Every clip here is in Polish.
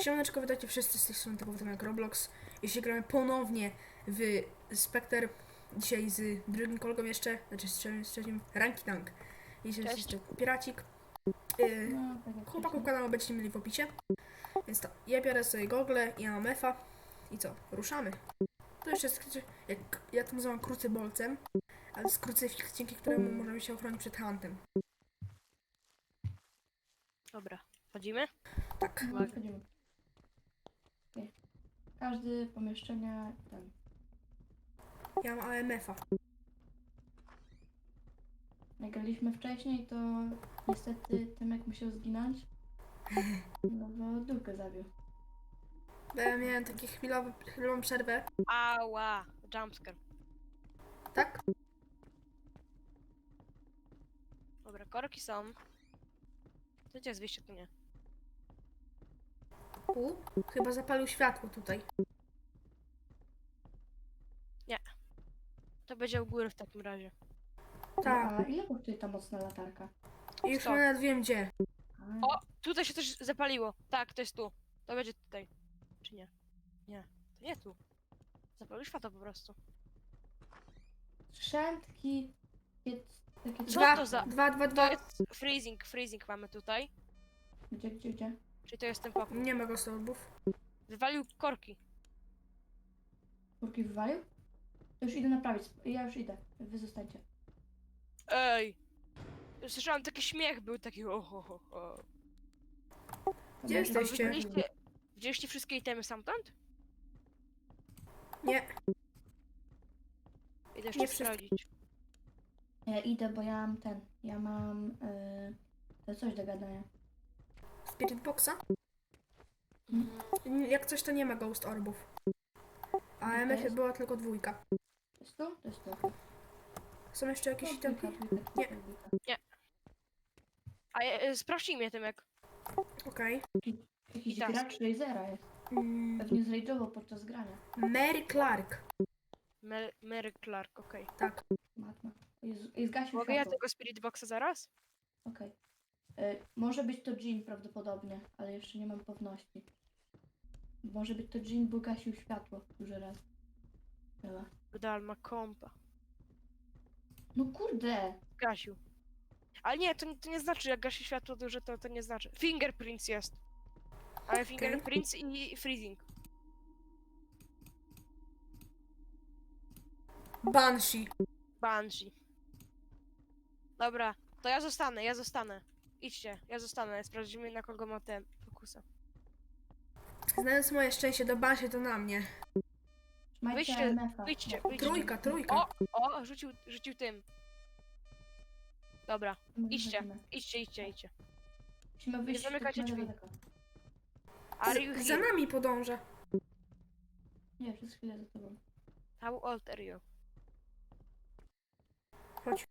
Siemaneczko, witajcie wszyscy z tej strony typowo jak Roblox. Jeśli gramy ponownie w Spectre, dzisiaj z drugim kolegą jeszcze, znaczy z trzecim, z trzecim Ranki Tank. Jeśli jest Cześć. jeszcze Piracik. Yy, No, tak chłopaków wcześniej. kanału będziecie mieli w opisie. Więc to, ja biorę sobie gogle, ja mam Efa i co, ruszamy. To jeszcze jest, jak ja to nazywam krucybolcem, ale to jest krucyfiks, dzięki któremu możemy się ochronić przed huntem. Dobra, chodzimy? Tak. No. Każdy pomieszczenia ten. Ja mam AMF-a. Jak graliśmy wcześniej, to niestety Tymek musiał zginąć. No bo dupę zabił. Bo Ja miałem takie chwilowe, chwilową przerwę, Ała, jumpscare. tak? Dobra, korki są. To jest wyjście? Tu nie. Chyba zapalił światło tutaj. To będzie u góry w takim razie. Tak. A ile kosztuje ta mocna latarka? I już Co? nawet wiem gdzie. A, O, tutaj się coś zapaliło. Tak, to jest tu. To będzie tutaj. Czy nie? Nie, to nie tu. Zapalił światło po prostu. Skrzętki. Takie, takie Co Dwa, to za- dwa, dwa, To dwa. jest freezing, freezing mamy tutaj. Gdzie, gdzie, gdzie? Czyli to jest ten pokój. Nie ma gostorbów. Wywalił korki. Kurki wywalił? To już idę naprawić. Ja już idę. Wy zostańcie. Ej! Słyszałam taki śmiech, był taki ho, ho, ho, ho. Gdzie Dobra, jesteście? Widzieliście, widzieliście wszystkie itemy stamtąd? Nie, Idę jeszcze Nie wszystkie. sprawdzić. Ja idę, bo ja mam ten. Ja mam yy, to coś do gadania. Spirit Boxa? Mhm. Jak coś to nie ma Ghost Orbów. A MF była tylko dwójka. To jest to? To jest to. Są jeszcze jakieś No, itemki? Nie. A e, sprawdź imię, Tymek. Okej. Jakiś taski. gracz Razera jest. Mm, Pewnie zrajdżował podczas grania. Mary Clark. Mel- Mary Clark, okej. Tak. Matma. Jezu, I zgasił Mogę ja światło. tego Spirit Boxa zaraz? Okej. Y, Może być to Jean prawdopodobnie, ale jeszcze nie mam pewności. Może być to Jean, bo gasił światło dużo razy. Chyba. Gdal ma kompa. No kurde! Gasił. Ale nie, to, nie- to nie znaczy, jak gasi światło duże, to, to nie znaczy. Fingerprints jest. Ale fingerprints i freezing. Banshee. Banshee. Dobra, to ja zostanę, ja zostanę. Idźcie, ja zostanę, sprawdzimy na kogo ma ten fokusa. Znając moje szczęście do Banshee to na mnie. Wyjdźcie. Wyjdźcie, wyjdźcie. Trójka, trójka. O, o, rzucił, rzucił tym. Dobra, idźcie, idźcie, idźcie, idźcie. Musimy wyjść zamykajcie tak drzwi. daleko. Are you Z, za here? nami podąża. Nie, przez chwilę za tobą. How old are you? Chodź.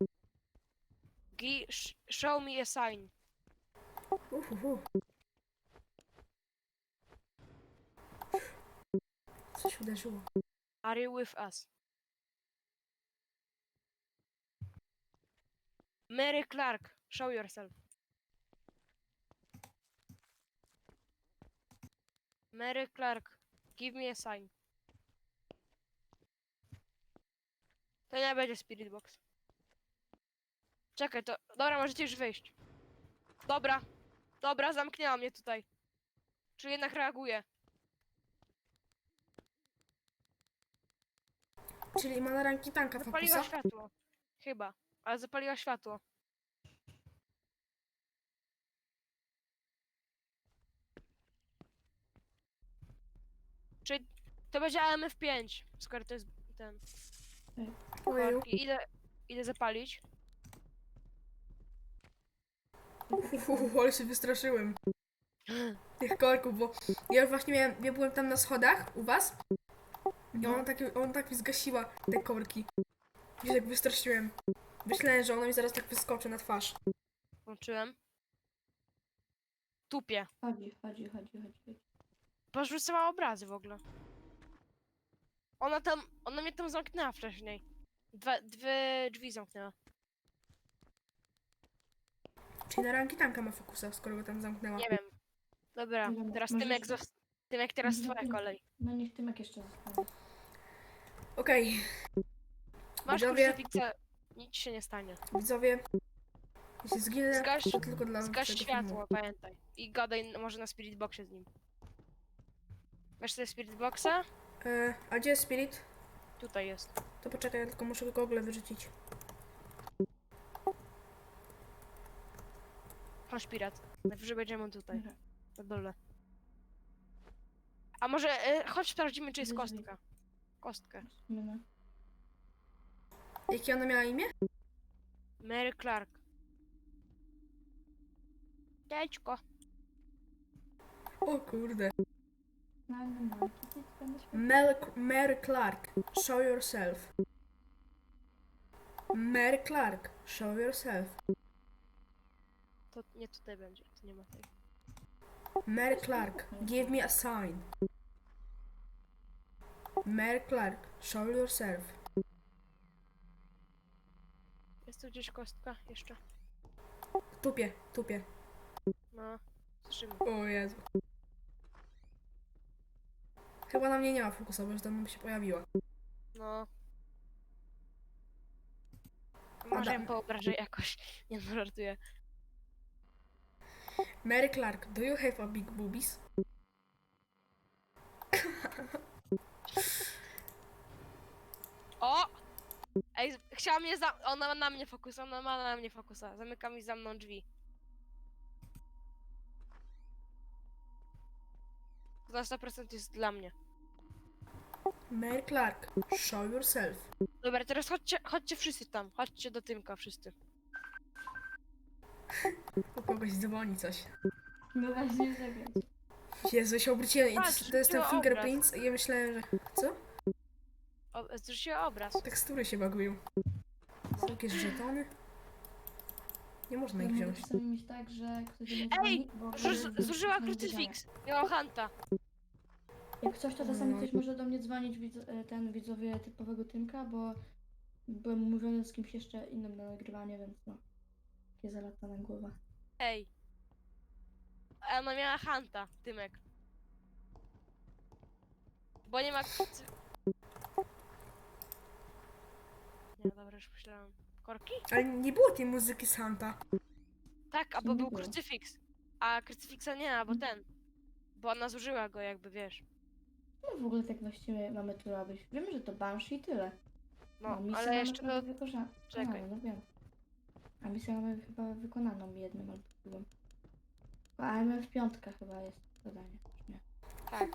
Gi sh show me a sign. Uhuhu. Coś uderzyło. Are you with us? Mary Clark, show yourself. Mary Clark, give me a sign. To nie będzie Spirit Box. Czekaj, to... Dobra, możecie już wyjść. Dobra. Dobra, zamknęła mnie tutaj. Czy jednak reaguje? Czyli ma na ranki tanka Zapaliła fokusa. światło. Chyba. Ale zapaliła światło. Czyli to będzie AMF5, skoro to jest ten. Ojeju. Idę, idę zapalić. Uhuhu, ale się wystraszyłem. Tych korków, bo ja właśnie miałem, ja byłem tam na schodach u was i ona tak, ona tak mi zgasiła te korki. I się tak wystraszyłem. Myślałem, że ona mi zaraz tak wyskoczy na twarz. Włączyłem. Tupie. Chodzi, chodzi, chodzi, chodzi. chodzi. Porzucała obrazy w ogóle. Ona tam, ona mnie tam zamknęła wcześniej. Dwa, dwie drzwi zamknęła. Czyli na ranki tanka ma fokusa, skoro go tam zamknęła. Nie wiem. Dobra, Dobra, teraz możesz- Tymek, zos- Tymek teraz twoja kolej. No niech Tymek jeszcze zostanie. Okej, Masz Widzowie- krucyfiksa, nic się nie stanie. widzowie. Jeśli zginę, Zgaś- to tylko dla Zgaś tego światło, filmu. pamiętaj. I gadaj n- może na Spirit Boxie z nim. Masz sobie Spirit Boxa? E, a gdzie jest Spirit? Tutaj jest. To poczekaj, ja tylko muszę gogle wyrzucić. Chodź pirat. Najwyżej będziemy tutaj, Dobra. na dole. A może e, chodź sprawdzimy, czy jest Wyżej. kostka. Kostkę. No, Jakie ona miała imię? Mary Clark. Dziecko. O kurde. no, no, no. Będę śpiewał. Mel, Mary Clark, show yourself. Mary Clark, show yourself. To nie tutaj będzie, to nie ma tej. Mary Clark, give me a sign. Mary Clark, show yourself. Jest tu gdzieś kostka jeszcze? Tupie, tupie. No, słyszymy. O Jezu. Chyba na mnie nie ma fokusa, bo już dawno by się pojawiła. No. Może Adam. ją poobrażę jakoś. Nie no, żartuję. Mary Clark, do you have a big boobies? O! Ej, chciała mnie za... Ona ma na mnie fokus, ona ma na mnie fokusa. Zamyka mi za mną drzwi. To na 100% jest dla mnie. Mary Clark, show yourself. Dobra, teraz chodźcie, chodźcie wszyscy tam. Chodźcie do Tymka wszyscy. U kogoś dzwoni coś. No właśnie, zagrać. Jezu, się obróciłem i Patrz, to, to jest ten rzuciła fingerprints i ja myślałem, że... Co? O, zrzuciła obraz. Tekstury się bagują. Są jakieś żetony? Nie można ich wziąć. czasami mieć tak, że ktoś do mnie Ej, dzwoni, bo Zuż- wtedy Zużyła krucyfiks. Miała hanta. Jak coś, to czasami No. ktoś może do mnie dzwonić, widz, e, ten widzowie typowego Tymka, bo byłem umówiony z kimś jeszcze innym na nagrywanie, więc no. Takie zalatana głowa. Ej. A Ona miała hanta, Tymek. Bo nie ma. Nie, dobra, już myślałam. Korki? Ale nie było tej muzyki z Hanta. Tak, a Nie bo był było. krucyfiks. A krucyfiksa nie ma, bo ten. Bo ona zużyła go jakby, wiesz. No w ogóle tak właściwie mamy tu robić. Wiemy, że to Banshee i tyle. No, misję ale jeszcze do... Czekaj. wykonaną, No wiem. A misję mamy chyba wykonaną jednym albo drugą. A AMF piątka chyba jest zadanie. czy Nie. Tak.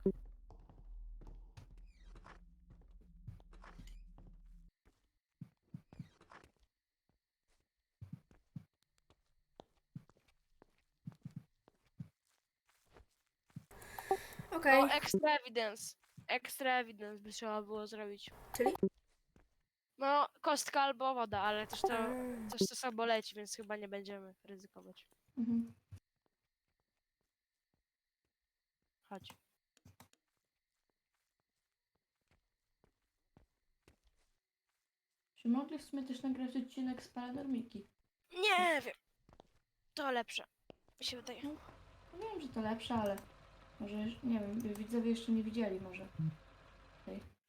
Okej, O, extra evidence. Extra evidence by trzeba było zrobić. czyli? No, kostka albo woda, ale też to... Coś to samo leci, więc chyba nie będziemy ryzykować. Mhm. Chodź. Czy mogli w sumie też nagrać odcinek z Paranormiki? Nie wiem. To lepsze. Mi się wydaje. No wiem, że to lepsze, ale może, nie wiem, widzowie jeszcze nie widzieli może.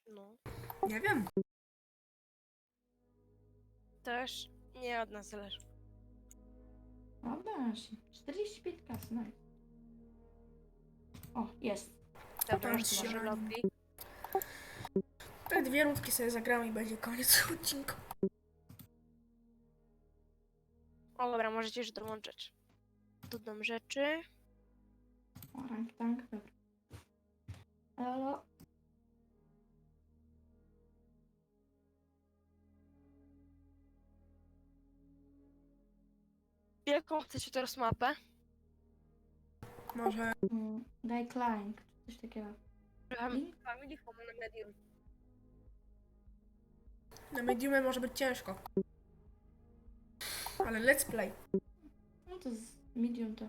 No. Nie wiem. Też nie od nas zależy. O, Banshee. 45 kas, nice. O, jest. Dobra, może się. lobby. Te dwie rundki sobie zagramy i będzie koniec odcinka. O dobra, możecie już dołączyć. Dodam rzeczy. O, rank tank, dobra. Elo. Jaką chcecie teraz mapę? Może... Mm, daj czy coś takiego. Fam- Family Home na medium. Na mediumie może być ciężko. Ale let's play. No to z medium to.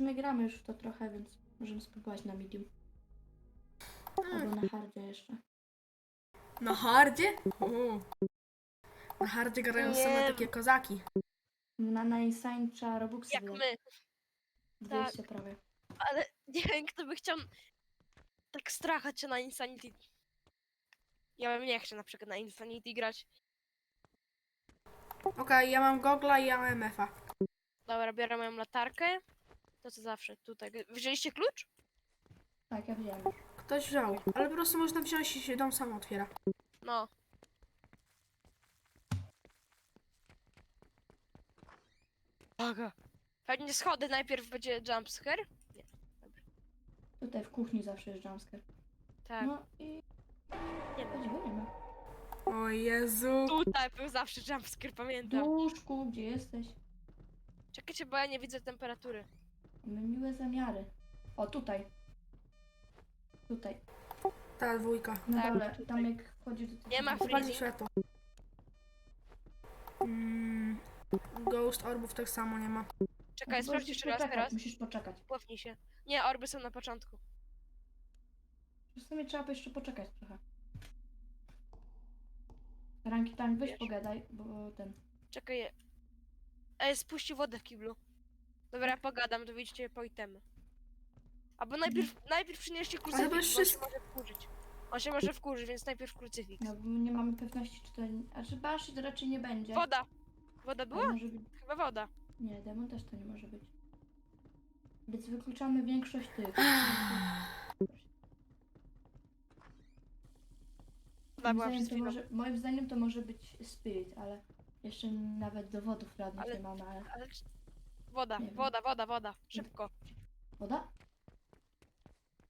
sumie gramy już w to trochę, więc możemy spróbować na medium. Albo na hardzie jeszcze. Na hardzie? Uuu. Na hardzie grają Nie. same takie kozaki. Na, na Insane trzeba Robuxy Jak wydać. my. 200 prawie. Ale nie wiem, kto by chciał tak strachać się na Insanity. Ja bym nie chciał na przykład na Insanity grać. Okej, ja mam gogla i ja mam MF-a. Dobra, biorę moją latarkę. To co zawsze, tutaj. Wzięliście klucz? Tak, ja wziąłem. Ktoś wziął, ale po prostu można wziąć i się dom sam otwiera. No. Aga. Pewnie schody najpierw będzie jumpscare? Nie. Tutaj w kuchni zawsze jest jumpscare. Tak, No i nie chodź, nie ma. O Jezu. Tutaj był zawsze jumpscare, W pamiętam. łóżku, gdzie jesteś? Czekajcie, bo ja nie widzę temperatury. Mamy miłe zamiary. O, tutaj. Tutaj. Ta dwójka. Na Tak, dole. tutaj. Tam jak wchodzisz do tego. Nie ma Zapali freezing. światło. Mm, ghost orbów tak samo nie ma. Czekaj, sprawdź jeszcze raz poczekać, teraz. Musisz poczekać. Płofnij się. Nie, orby są na początku. Czasami trzeba jeszcze poczekać trochę. Ranki tank, weź Wiesz. pogadaj, bo ten. Czekaj. Ej, spuścił wodę w kiblu. Dobra, ja pogadam, to wyjdźcie po itemy. Albo najpierw, najpierw przynieście krucyfiks, bo on się wszystko. może wkurzyć. On się może wkurzyć, więc najpierw krucyfiks. No bo nie mamy pewności, czy to. A czy Bashi to raczej nie będzie. Woda! Woda była? może być. Chyba woda. Nie, demon też to nie może być. Więc wykluczamy większość tych. Woda Moim była zdaniem, to może, moim zdaniem to może być Spirit, ale jeszcze nawet dowodów radnych Ale- nie mamy, ale... Ale... czy- Woda, Nie wiem. woda, woda, woda. Szybko. Woda?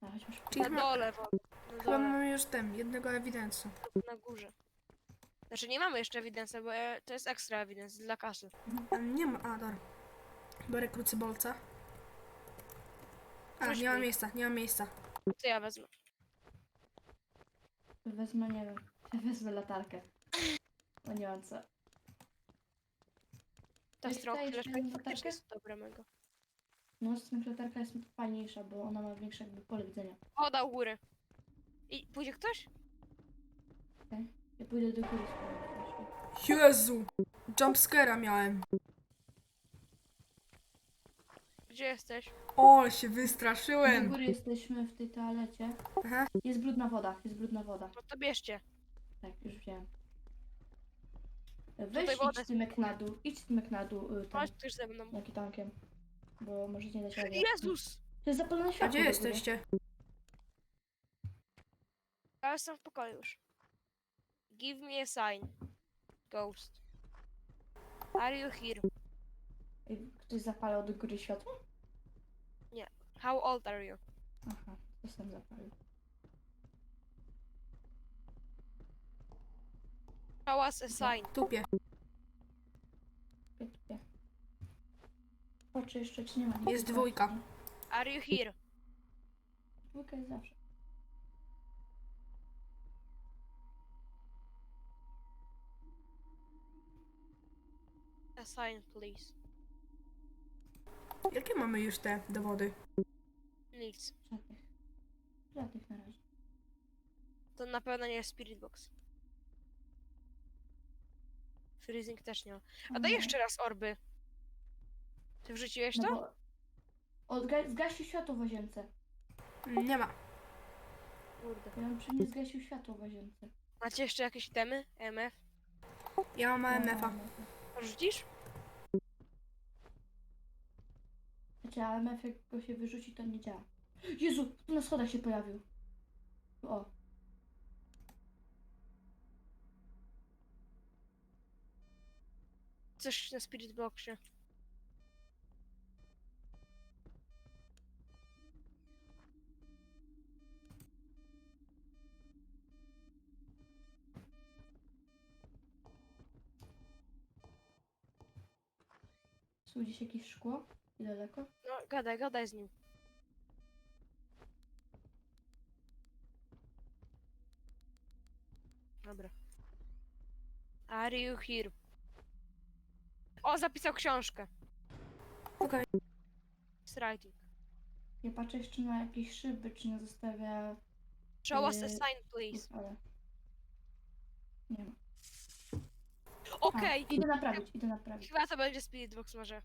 A, chodźmy szybko. Czyli Na chyba, dole woda. Na chyba dole, mamy już ten, jednego ewidensu. na górze. Znaczy nie mamy jeszcze ewidencji, bo e, to jest ekstra evidence dla kasy. A, nie ma, a dobra. Biorę krucybolca. A, Coś nie ma mi. miejsca, nie ma miejsca. Co ja wezmę? Wezmę, nie wiem, ja wezmę latarkę. No nie mam co. Ta Wiesz, strona dajesz mi faktycznie jest dobra mego. No, z latarka jest fajniejsza, bo ona ma większe jakby pole widzenia. Woda u góry. I pójdzie ktoś? Ja pójdę do góry. Jezu! Jumpscare'a miałem. Gdzie jesteś? O, się Do wystraszyłem. góry jesteśmy w tej toalecie. Aha. Jest brudna woda, jest brudna woda. No to bierzcie. Tak, już wziąłem. Weź Tutaj wodę idź Tymek na dół, idź Tymek na dół, y, tam, Chodź ktoś ze mną. jaki tankiem. Bo może nie dać rady. Jezus! To jest zapalone światło A gdzie do góry. jesteście? Ja jestem w pokoju już. Give me a sign. Ghost. Are you here? Ktoś zapalał do góry światło? How old are you? Aha, to sam zapalił. Show us a sign. Tupie. Tupię. Patrzę jeszcze, czy nie ma. nic Jest tu dwójka. Are you here? Dwójka jest zawsze. A sign, please. Jakie mamy już te dowody? Nic. Żadnych. Żadnych na razie. To na pewno nie jest Spirit Box. Freezing też nie ma. A daj Nie. jeszcze raz orby. Ty wrzuciłeś No to? bo... Odga- zgasił światło w łazience. Nie ma. Kurde. Ja bym przy mnie zgasił światło w łazience. Macie jeszcze jakieś temy? MF? Ja mam AMF-a. Rzucisz? Znaczy, AMF jak go się wyrzuci, to nie działa. Jezu, tu na schodach się pojawił. O, Coś na Spirit Boxie. tu gdzieś jakieś szkło? I daleko? Gadaj, gadaj z nim. Dobra. Are you here? O, zapisał książkę. Okej. It's writing. Ja patrzę jeszcze na jakieś szyby, czy nie zostawia... Show us a Yy, sign, please. Ale... Nie ma. Okej. A, idę naprawić, idę naprawić. Chyba to będzie Spirit Box może.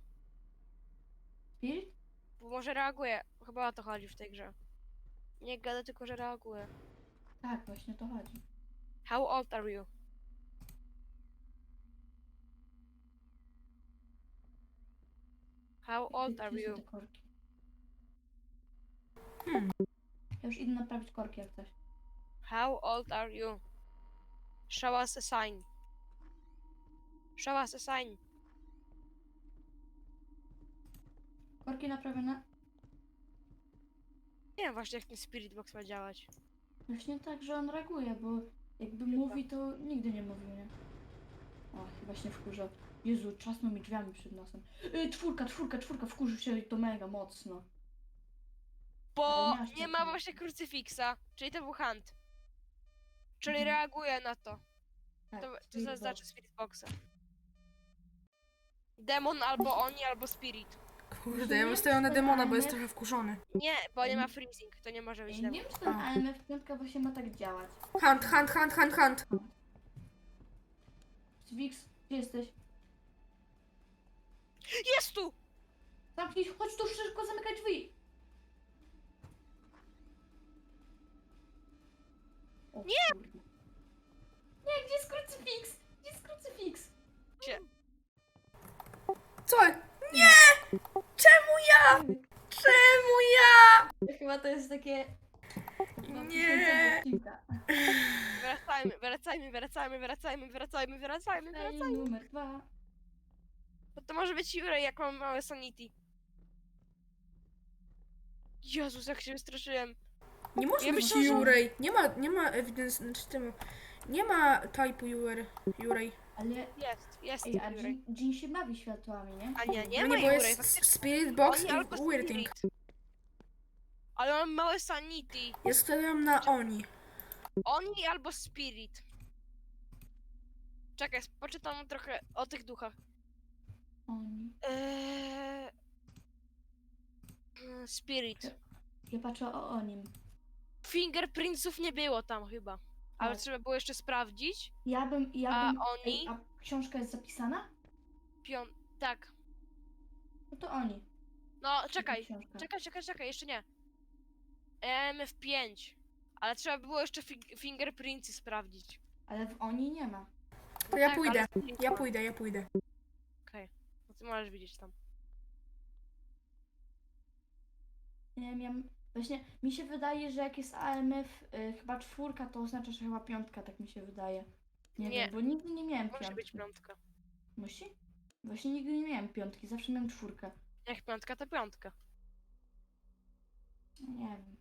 Spirit? Bo może reaguje. Chyba o to chodzi w tej grze. Nie gada, tylko że reaguje. Tak, właśnie o to chodzi. How old are you? How old are są you? te korki? Hmm. Ja już idę naprawić korki jak coś. How old are you? Show us a sign. Show us a sign. Korki naprawione? Nie wiem właśnie jak ten Spirit Box ma działać. Właśnie tak, że on reaguje, bo jakby mówi, to nigdy nie mówił, nie? O, chyba się wkurza. Jezu, czasno mi drzwiami przed nosem. Yy, czwórka, czwórka, czwórka, wkurzył się to mega mocno. Bo Ale nie ma właśnie krucyfiksa, czyli to był Hunt. Czyli Mhm. reaguje na to. Tak, To, to zaznaczy. Spirit Boxa. Demon albo oni, albo Spirit. Kurde, ja stoяł na demona, bo jest trochę wkurzony. Nie, bo nie ma freezing, to nie może być nie demon. wiem, czy ten A. AMF 5 właśnie ma tak działać. Hunt, hunt, hunt, hunt, hunt. Zwix, gdzie jesteś? Jest tu! Zamknij, chodź tu szybko, zamykaj drzwi! O, Nie! Nie, gdzie jest krucyfiks? Gdzie jest krucyfiks? Gdzie? Co? Czemu ja? Czemu ja? Chyba to jest takie... Nie. Wracajmy, wracajmy, wracajmy, wracajmy, wracajmy, wracajmy, wracajmy. numer dwa. Bo to może być Jurej, jak mam małe sanity. Jezus, jak się wystraszyłem. Nie może Ja być że- Jurej. Nie ma, nie ma evidence, znaczy tym, nie ma typu Jurej. Jurej. Ale... Jest, jest Ej, a Jurej. Jean, Jean się bawi światłami, nie? A nie, nie No ma nie, bo jest. Spirit Box Oni i albo Weirding. Spirit. Ale mam małe sanity. Ja stawiam na oni. Oni albo Spirit. Czekaj, poczytam trochę o tych duchach. Oni. Eee... Spirit. Ja patrzę o, o nim. Fingerprintsów nie było tam chyba. Ale Tak. trzeba było jeszcze sprawdzić. Ja bym... Ja A bym... oni? Ej, a książka jest zapisana? Pion... Tak. No to oni. No, czekaj. Książka. Czekaj, czekaj, czekaj, jeszcze nie. MF5. Ale trzeba było jeszcze fing fingerprintsy sprawdzić. Ale w oni nie ma. To ja tak, pójdę. ale Ja pójdę, ja pójdę. Okej. No ty możesz widzieć tam. Nie wiem, ja... m- Właśnie mi się wydaje, że jak jest AMF y, chyba czwórka, to oznacza, że chyba piątka, tak mi się wydaje. Nie, Nie. wiem, bo nigdy nie miałem Musi piątki. być piątka. Musi? Właśnie nigdy nie miałem piątki, zawsze miałem czwórkę. Jak piątka, to piątka. Nie wiem.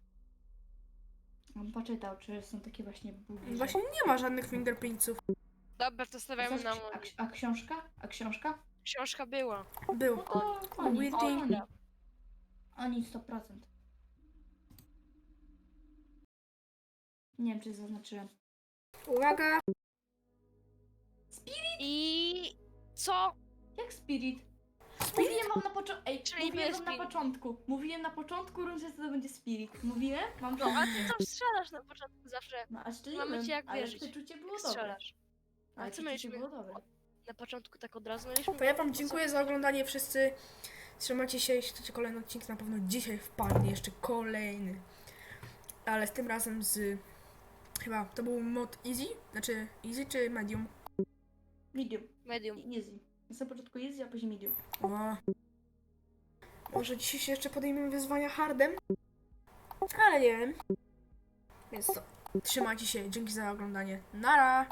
On poczytał, czy są takie właśnie bugi. Właśnie nie ma żadnych fingerprintsów. Dobra, to stawiamy na a, ksi- a książka? A książka? Książka była. Był. No to oni, Weirding. oni. Oni 100%. Nie wiem, czy zaznaczyłem. Uwaga. I... Co? Jak Spirit? Mówiłem wam na początku. Ej, Czyli mówiłem wam na Spirit. początku. Mówiłem na początku, że to będzie Spirit. Mówiłem? Mam No, a ty tam strzelasz na początku zawsze. No, a Mamy strzeliłem, cię jak ale wierzyć. przeczucie było Jak dobre. strzelasz. Ale A co przeczucie mieliśmy? było dobre. Na początku tak od razu mieliśmy... To ja wam dziękuję za oglądanie wszyscy. Trzymajcie się, jeśli chcecie kolejny odcinek, na pewno dzisiaj wpadnie jeszcze kolejny. Ale z tym razem z... Chyba to był mod easy? Znaczy easy czy medium? Medium. Medium. I Easy. Na samym początku easy, a później medium. O. Może dzisiaj się jeszcze podejmiemy wyzwania hardem? Ale nie wiem. Więc to. Trzymajcie się, dzięki za oglądanie. Nara!